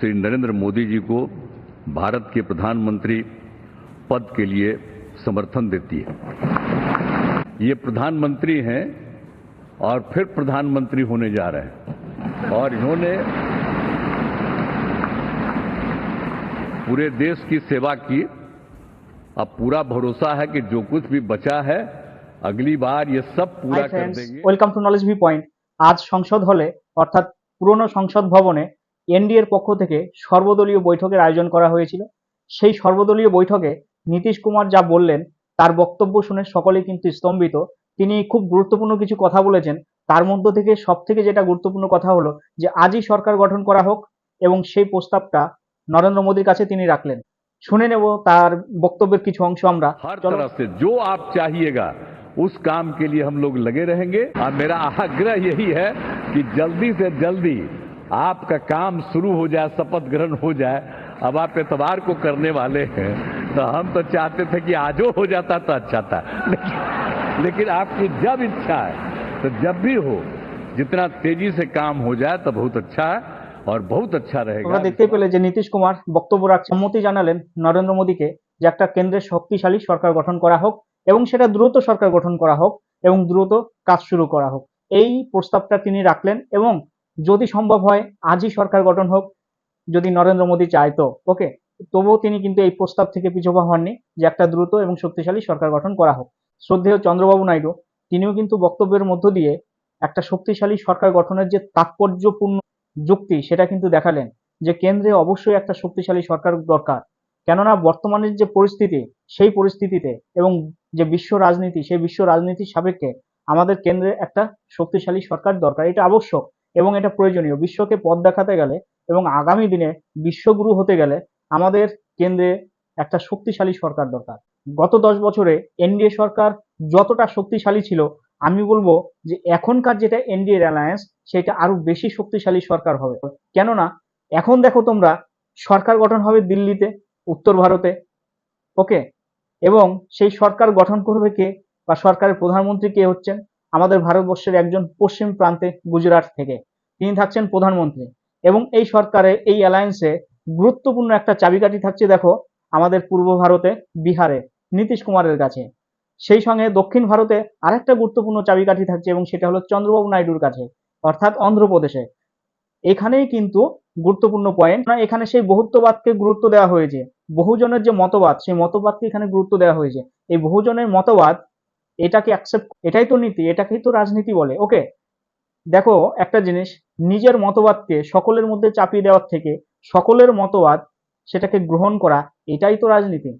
श्री नरेंद्र मोदी जी को भारत के प्रधानमंत्री पद के लिए समर्थन देती है ये प्रधानमंत्री हैं और फिर प्रधानमंत्री होने जा रहे हैं और इन्होंने पूरे देश की सेवा की अब पूरा भरोसा है कि जो कुछ भी बचा है अगली बार ये सब पूरा হাই कर ফ্রেন্ডস देंगे welcome to knowledge V point আজ সংসদ হলে অর্থাৎ পুরনো সংসদ ভবনে এনডিএর পক্ষ থেকে সর্বদলীয় বৈঠকের আয়োজন করা হয়েছিল সেই সর্বদলীয় বৈঠকে নীতিশ কুমার যা বললেন তার বক্তব্য শুনে সকলেই কিন্তু স্তম্ভিত তিনি খুব গুরুত্বপূর্ণ কিছু কথা বলেছেন তার মধ্য থেকে সব থেকে যেটা গুরুত্বপূর্ণ কথা হলো যে আজই সরকার গঠন করা হোক এবং সেই প্রস্তাবটা নরেন্দ্র মোদীর কাছে তিনি রাখলেন শুনে নেব তার বক্তব্যের কিছু অংশ আমরা हर চলো तरह से जो आप चाहिएगा उस काम के लिए हम लोग लगे रहेंगे और मेरा आग्रह यही है कि जल्दी से जल्दी आपका काम शुरू हो जाए शपथ ग्रहण हो जाए अब आप एतवार को करने वाले हैं तो हम तो चाहते थे कि आजो हो जाता तो अच्छा था लेकिन, लेकिन आपकी जब इच्छा है तो जब भी हो जितना तेजी से काम हो जाए तो बहुत अच्छा है और बहुत अच्छा তোমরা रहेगा দেখতে পেলে যে নীতিশ কুমার বক্তব্য রাখছেন সম্মতি জানালেন নরেন্দ্র মোদীকে যে একটা কেন্দ্রের শক্তিশালী সরকার গঠন করা হোক এবং সেটা দ্রুত সরকার গঠন করা হোক এবং দ্রুত কাজ শুরু করা হোক এই প্রস্তাবটা তিনি রাখলেন এবং যদি সম্ভব হয়, আজই সরকার গঠন হোক, যদি নরেন্দ্র মোদী চায় তো, ওকে? তবুও তিনি কিন্তু এই প্রস্তাব থেকে পিছপা হননি যে একটা দ্রুত এবং শক্তিশালী সরকার গঠন করা হোক। শ্রদ্ধেয় চন্দ্রবাবু নাইডু, তিনিও কিন্তু বক্তব্যের মধ্য দিয়ে একটা শক্তিশালী সরকার গঠনের যে তাৎপর্যপূর্ণ যুক্তি, সেটা কিন্তু দেখালেন যে কেন্দ্রে অবশ্যই একটা শক্তিশালী সরকার দরকার। কেননা বর্তমানের যে পরিস্থিতি, সেই পরিস্থিতিতে এবং যে বিশ্ব রাজনীতি, সেই বিশ্ব রাজনীতির সাপেক্ষে আমাদের কেন্দ্রে একটা শক্তিশালী সরকার দরকার। এটা আবশ্যক। এবং এটা প্রয়োজনীয়। বিশ্বকে পথ দেখাতে গেলে এবং আগামী দিনে বিশ্বগুরু হতে গেলে আমাদের কেন্দ্রে একটা শক্তিশালী সরকার দরকার। গত দশ বছরে এনডিএ সরকার যতটা শক্তিশালী ছিল, আমি বলব যে এখনকার যেটা এনডিএ অ্যালায়েন্স, সেটা আরও বেশি শক্তিশালী সরকার হবে। কেননা, এখন দেখো তোমরা, সরকার গঠন হবে দিল্লিতে, উত্তর ভারতে, ওকে? এবং সেই সরকার গঠন করবে কে? বা সরকারের প্রধানমন্ত্রী কে হচ্ছেন? আমাদের ভারতবর্ষের একজন পশ্চিম প্রান্তে গুজরাট থেকে। তিনি থাকছেন প্রধানমন্ত্রী। এবং এই সরকারে এই অ্যালায়েন্সে গুরুত্বপূর্ণ একটা চাবিকাঠি থাকছে, দেখো, আমাদের পূর্ব ভারতে, বিহারে, নীতিশ কুমারের কাছে। সেই সঙ্গে দক্ষিণ ভারতে আরেকটা গুরুত্বপূর্ণ চাবিকাঠি থাকছে এবং সেটা হলো চন্দ্রবাবু নাইডুর কাছে, অর্থাৎ অন্ধ্রপ্রদেশে। এখানেই কিন্তু গুরুত্বপূর্ণ পয়েন্ট এখানে সেই বহুত্ববাদকে গুরুত্ব দেওয়া হয়েছে। বহুজনের যে মতবাদ, সেই মতবাদকে এখানে গুরুত্ব দেওয়া হয়েছে। এই বহুজনের মতবাদ, এটাকে অ্যাকসেপ্ট এটাই তো নীতি, এটাকেই তো রাজনীতি বলে। ওকে দেখো, একটা জিনিস, নিজের মতবাদকে সকলের মধ্যে চাপিয়ে দেওয়ার থেকে সকলের মতবাদ সেটাকে গ্রহণ করা, এটাই তো রাজনীতি।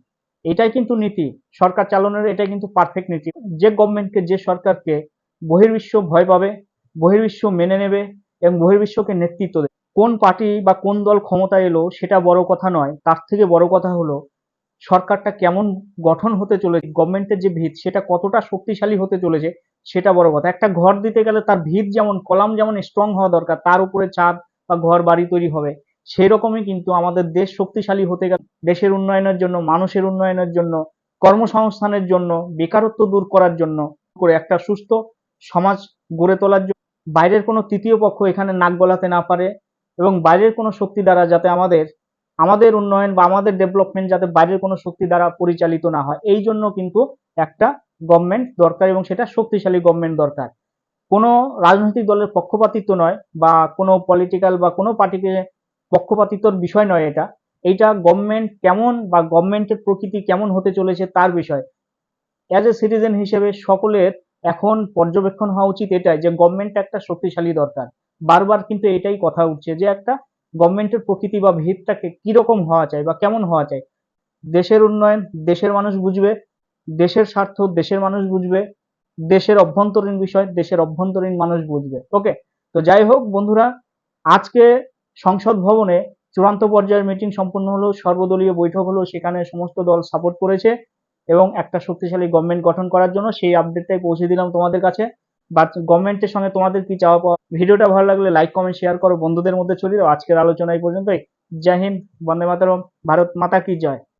এটাই কিন্তু নীতি, সরকার চালানোর এটাই কিন্তু পারফেক্ট নীতি। যে গভর্নমেন্টকে যে সরকারকে বহির্বিশ্ব ভয় পাবে, বহির্বিশ্ব মেনে নেবে এবং বহির্বিশ্বকে নেতৃত্ব দেবে। কোন পার্টি বা কোন দল ক্ষমতা এলো সেটা বড় কথা নয়, তার থেকে বড় কথা হলো সরকারটা কেমন গঠন হতে চলেছে গভর্নমেন্টের যে ভিত সেটা কতটা শক্তিশালী হতে চলেছে সেটা বড় কথা। একটা ঘর দিতে গেলে তার ভিত যেমন, কলাম যেমন স্ট্রং হওয়া দরকার, তার উপরে ছাদ বা ঘর বাড়ি তৈরি হবে। সেই রকমই কিন্তু আমাদের দেশ শক্তিশালী হতে গেলে, দেশের উন্নয়নের জন্য, মানুষের উন্নয়নের জন্য, কর্মসংস্থানের জন্য, বেকারত্ব দূর করার জন্য করে একটা সুস্থ সমাজ গড়ে তোলার জন্য বাইরের কোনো তৃতীয় পক্ষ এখানে নাক গলাতে না পারে এবং বাইরের কোনো শক্তি দ্বারা যাতে আমাদের আমাদের উন্নয়ন বা আমাদের ডেভেলপমেন্ট যাতে বাইরের কোনো শক্তি দ্বারা পরিচালিত না হয়। এই জন্য কিন্তু একটা গভর্নমেন্ট দরকার এবং সেটা শক্তিশালী গভর্নমেন্ট দরকার। কোনো রাজনৈতিক দলের পক্ষপাতিত্ব নয় বা কোনো পলিটিক্যাল বা কোনো পার্টিকে পক্ষপাতিত্বর বিষয় নয় এটা। এইটা গভর্নমেন্ট কেমন বা গভর্নমেন্টের প্রকৃতি কেমন হতে চলেছে তার বিষয়। অ্যাজ এ সিটিজেন হিসেবে সকলের এখন পর্যবেক্ষণ হওয়া উচিত এটাই যে গভর্নমেন্ট একটা শক্তিশালী দরকার। বারবার কিন্তু এটাই কথা উঠছে যে একটা গভর্নমেন্টের প্রকৃতি বা ভিতটাকে কীরকম হওয়া চাই বা কেমন হওয়া চাই। দেশের উন্নয়ন, দেশের মানুষ বুঝবে দেশের স্বার্থ, দেশের মানুষ বুঝবে। দেশের অভ্যন্তরীণ বিষয়, দেশের অভ্যন্তরীণ মানুষ বুঝবে। ওকে তো যাই হোক বন্ধুরা, আজকে সংসদ ভবনে চূড়ান্ত পর্যায়ের মিটিং সম্পন্ন হলো, সর্বদলীয় বৈঠক হলো, সেখানে সমস্ত দল সাপোর্ট করেছে এবং একটা শক্তিশালী গভর্নমেন্ট গঠন করার জন্য সেই আপডেটটাই পৌঁছে দিলাম তোমাদের কাছে। বা গভর্নমেন্টের সঙ্গে তোমাদের কি চাওয়া পাওয়া? ভিডিওটা ভালো লাগলে লাইক কমেন্ট শেয়ার করো, বন্ধুদের মধ্যে ছড়িয়ে দাও। আজকের আলোচনা এই পর্যন্তই। জয় হিন্দ, বন্দে মাতারম, ভারত মাতা কি জয়।